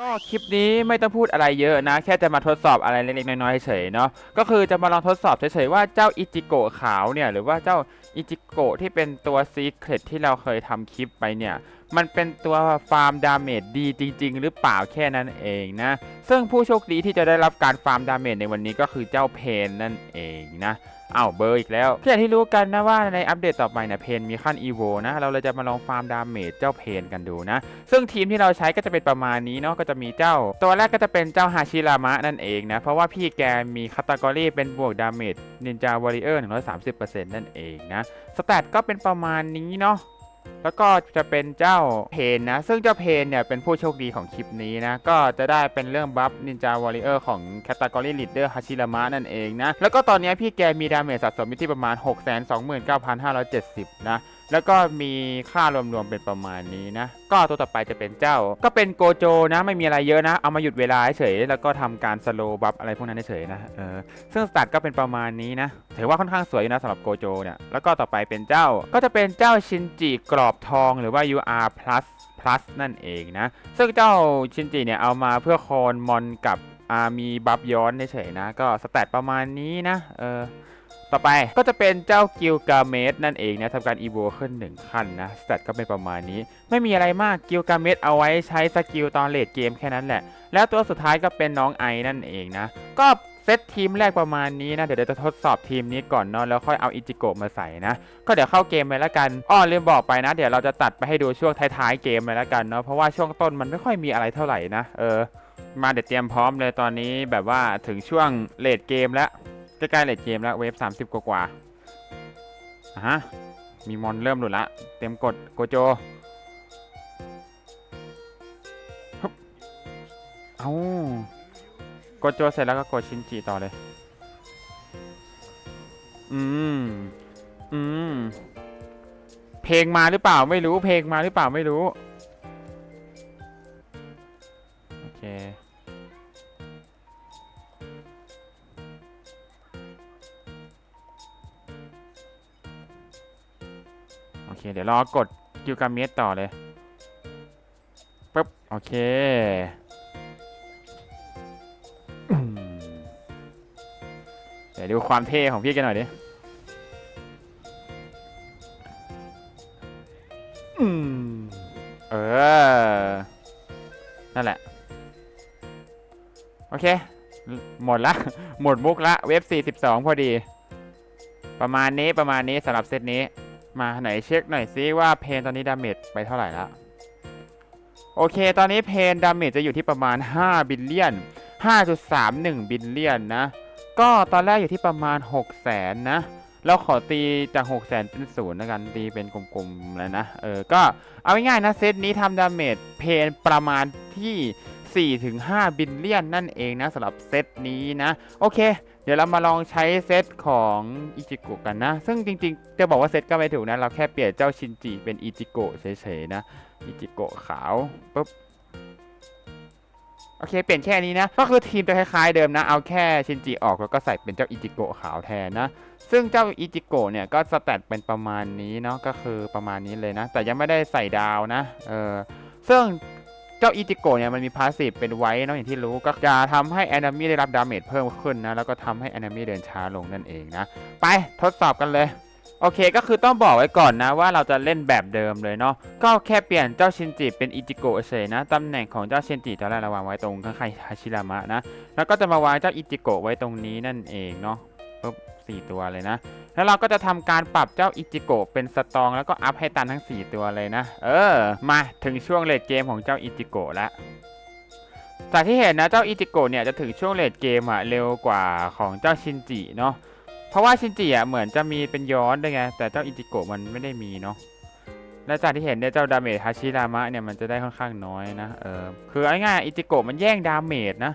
ก็คลิปนี้ไม่ต้องพูดอะไรเยอะนะ แค่จะมาทดสอบอะไรเล็กๆน้อยๆเฉยๆเนาะก็คือจะมาลองทดสอบเฉยๆว่าเจ้าอิจิโกะขาวเนี่ยหรือว่าเจ้าอิจิโกะที่เป็นตัวซีเครตที่เราเคยทำคลิปไปเนี่ย มันเป็นตัวฟาร์มดาเมจดีจริง ๆ หรือเปล่าแค่นั้นเองนะ ซึ่งผู้โชคดีที่จะได้รับการฟาร์มดาเมจในวันนี้ก็คือเจ้าเพนนั่นเองนะอ้าวเบอร์อีกแล้วอย่างที่รู้กันนะว่าในอัปเดตต่อไปเนี่ยเพนมีขั้นอีโวนะ เราเลยจะมาลองฟาร์มดาเมจเจ้าเพนกันดูนะ ซึ่งทีมที่เราใช้ก็จะเป็นประมาณนี้เนาะก็จะมีเจ้า ตัวแรกก็จะเป็นเจ้าฮาชิรามะนั่นเองนะ เพราะว่าพี่แกมีคัตกรีเป็นบวกดาเมจนินจาวอริเออร์130%นั่นเองนะสแตทก็เป็นประมาณนี้เนาะ แล้วก็จะเป็นเจ้าเพนนะ ซึ่งเจ้าเพนเนี่ยเป็นผู้โชคดีของคลิปนี้นะ ก็จะได้เป็นเรื่องบัฟนินจาวอริเออร์ของแคตตากรีลีดเดอร์ฮาชิรามะนั่นเองนะ แล้วก็ตอนนี้พี่แกมีดาเมจสะสมอยู่ที่ประมาณ 629,570 นะ แล้วก็มีค่ารวมๆเป็นประมาณนี้นะ ก็ตัวต่อไปจะเป็นเจ้า ก็เป็นโกโจนะไม่มีอะไรเยอะนะ เอามาหยุดเวลาเฉยแล้วก็ทำการสโลบัฟอะไรพวกนั้นเฉยนะเออซึ่งสตาร์ทก็เป็นประมาณนี้นะ ถือว่าค่อนข้างสวยนะสำหรับโกโจเนี่ยแล้วก็ต่อไปเป็นเจ้า ก็จะเป็นเจ้าชินจิกรอบทองหรือว่า UR plus plus นั่นเองนะ ซึ่งเจ้าชินจิเนี่ยเอามาเพื่อโคนมอนกับอ่ามีบัฟย้อนเฉยนะ ก็สแตทประมาณนี้นะเออ ต่อไปก็จะเป็นเจ้ากิลกาเมสนั่นเองนะทำการอีโวขึ้น 1 ขั้นนะสเตตก็เป็นประมาณนี้ ไม่มีอะไรมากกิลกาเมสเอาไว้ใช้สกิลตอนเลดเกมแค่นั้นแหละ แล้วตัวสุดท้ายก็เป็นน้องไอนั่นเองนะ ก็เซตทีมแรกประมาณนี้นะ เดี๋ยวเราจะทดสอบทีมนี้ก่อนเนาะแล้วค่อยเอาอิจิโกะมาใส่นะ ก็เดี๋ยวเข้าเกมไปแล้วกันอ้อลืมบอกไปนะ เดี๋ยวเราจะตัดไปให้ดูช่วงท้ายๆเกมไปแล้วกันเนาะเพราะว่าช่วงต้นมันไม่ค่อยมีอะไรเท่าไหร่นะเออมาเดี๋ยวเตรียมพร้อมเลยตอนนี้แบบว่าถึงช่วงเลดเกมแล้ว ใกล้ๆเลดเกมแล้วเวฟ30กว่าๆอะฮะมีมอนเริ่มหลุดละ เต็มกดโกโจฮึบเอาโกโจเสร็จแล้วก็กดชินจิต่อเลย อืม อืม เพลงมาหรือเปล่าไม่รู้ เพลงมาหรือเปล่าไม่รู้ โอเค เคเดี๋ยวรอกดกิวกาเมสต่อเลยปึ๊บโอเคเดี๋ยวดูความเท่ของพี่กันหน่อยดิเออ นั่นแหละ โอเค หมดละ หมดมุกละ เว็บ 42 พอดี ประมาณนี้ประมาณนี้สำหรับเซตนี้ มาไหนเช็คหน่อยซิว่าเพนตอนนี้ดาเมจไปเท่าไหร่ล้วโอเค ตอนนี้เพนดาเมจจะอยู่ที่ประมาณ 5 บิลเลียน 5.31 บิลเลียนนะ ก็ตอนแรกอยู่ที่ประมาณ 6 0แสนนะเราขอตีจาก 6 0แสนเป็นศูนย์แล้วกัน ตีเป็นกลมๆเลยนะ เออ ก็เอาง่ายๆนะ เซตนี้ทำดาเมจเพนประมาณที่ 4-5 บิลเลียนนั่นเองนะสำหรับเซตนี้นะ โอเค เดี๋ยวเรามาลองใช้เซตของอิจิโกะกันนะ ซึ่งจริงๆ จะบอกว่าเซตก็ไม่ถูกนะ เราแค่เปลี่ยนเจ้าชินจิเป็นอิจิโกะเฉยๆนะ อิจิโกะขาวปุ๊บ โอเค เปลี่ยนแค่นี้นะ ก็คือทีมจะคล้ายๆเดิมนะ เอาแค่ชินจิออกแล้วก็ใส่เป็นเจ้าอิจิโกะขาวแทนนะ ซึ่งเจ้าอิจิโกะเนี่ยก็สแตทเป็นประมาณนี้เนาะ ก็คือประมาณนี้เลยนะ แต่ยังไม่ได้ใส่ดาวนะ เออซึ่ง เจ้าอิจิโกเนี่ยมันมีพาสซีฟเป็นไว้เนาะอย่างที่รู้ก็จะทำให้แอนิมีได้รับดาเมจเพิ่มขึ้นนะแล้วก็ทำให้แอนิมีเดินช้าลงนั่นเองนะไปทดสอบกันเลยโอเคก็คือต้องบอกไว้ก่อนนะว่าเราจะเล่นแบบเดิมเลยเนาะก็แค่เปลี่ยนเจ้าชินจิเป็นอิจิโกะเฉยนะตำแหน่งของเจ้าชินจิตอนแรกเราวางไว้ตรงข้างๆฮาชิรามะนะแล้วก็จะมาวางเจ้าอิจิโกะไว้ตรงนี้นั่นเองเนาะ ปุ๊บสี่ตัวเลยนะ แล้วเราก็จะทำการปรับเจ้าอิจิโกะเป็นสตอง แล้วก็อัพให้ตันทั้ง 4 ตัวเลยนะ เออ มาถึงช่วงเลดเกมของเจ้าอิจิโกะแล้วจากที่เห็นนะเจ้าอิจิโกะเนี่ยจะถึงช่วงเลดเกมอะเร็วกว่าของเจ้าชินจิเนาะเพราะว่าชินจิอะเหมือนจะมีเป็นย้อนด้วยไงแต่เจ้าอิจิโกะมันไม่ได้มีเนาะและจากที่เห็นเนี่ยเจ้าดาเมจฮาชิรามะเนี่ยมันจะได้ค่อนข้างน้อยนะเออคือง่ายๆอิจิโกะมันแย่งดาเมจนะ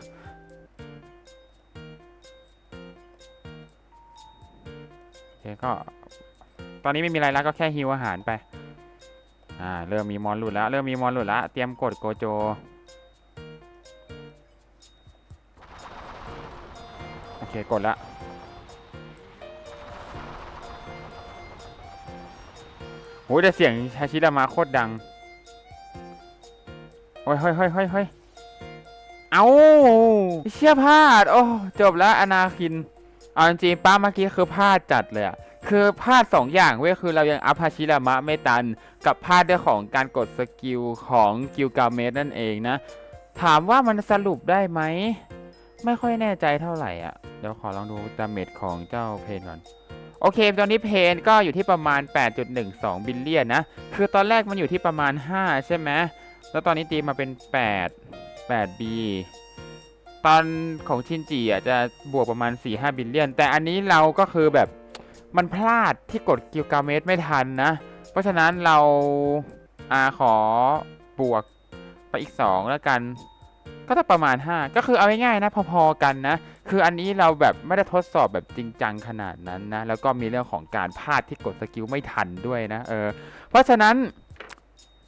ก็ ตอนนี้ไม่มีอะไรแล้วก็แค่ฮิวอาหารไป อ่า เริ่มมีมอนหลุดแล้ว เริ่มมีมอนหลุดแล้ว เตรียมกดโกโจ โอเค กดละโหแต่เสียงชาชิรามาโคตรดัง โอ้ยเฮ้ยเฮ้ยเฮ้ยเฮ้ยเอาเชี่ยพลาด โอ้ จบแล้วอนาคิน เอาจริงป้าเมื่อกี้คือพลาดจัดเลยอะคือพลาดสองอย่างเว้ยคือเรายังอัพฮาชิรามะไม่ตัน กับพลาดเรื่องของการกดสกิลของกิลกาเมสนั่นเองนะ ถามว่ามันสรุปได้ไหม ไม่ค่อยแน่ใจเท่าไหร่อะ เดี๋ยวขอลองดูดาเมจของเจ้าเพนก่อน โอเค ตอนนี้เพนก็อยู่ที่ประมาณ 8.12 บิลเลียนนะ คือตอนแรกมันอยู่ที่ประมาณ 5 ใช่ไหมแล้วตอนนี้ตีมาเป็น 8 8B ตอนของชินจิอะจะบวกประมาณ 4-5 บิลเลียน แต่อันนี้เราก็คือแบบมันพลาดที่กดกิลกาเมสไม่ทันนะ เพราะฉะนั้นเราอาขอบวกไปอีก 2 แล้วกัน ก็จะประมาณ 5 ก็คือเอาง่ายๆนะ พอๆกันนะ คืออันนี้เราแบบไม่ได้ทดสอบแบบจริงจังขนาดนั้นนะ แล้วก็มีเรื่องของการพลาดที่กดสกิลไม่ทันด้วยนะ เออ เพราะฉะนั้น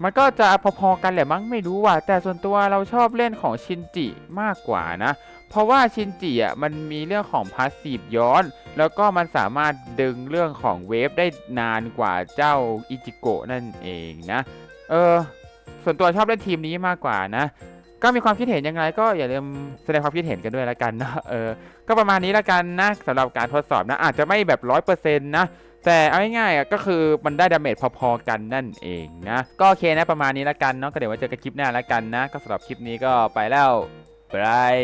มันก็จะพอๆกันแหละมั้งไม่รู้ว่ะแต่ส่วนตัวเราชอบเล่นของชินจิมากกว่านะ เพราะว่าชินจิอะมันมีเรื่องของพาสซีฟย้อน แล้วก็มันสามารถดึงเรื่องของเวฟได้นานกว่าเจ้าอิจิโกะนั่นเองนะ เออส่วนตัวชอบเล่นทีมนี้มากกว่านะ ก็มีความคิดเห็นยังไงก็อย่าลืมแสดงความคิดเห็นกันด้วยละกันนะเออก็ประมาณนี้ละกันนะสำหรับการทดสอบนะอาจจะไม่แบบร้อยเปอร์เซ็นต์นะแต่เอาง่ายๆก็คือมันได้ดาเมจพอๆกันนั่นเองนะ ก็โอเคนะประมาณนี้ละกันเนาะก็เดี๋ยวไว้เจอกันคลิปหน้าละกันนะ ก็สำหรับคลิปนี้ก็ไปแล้วบาย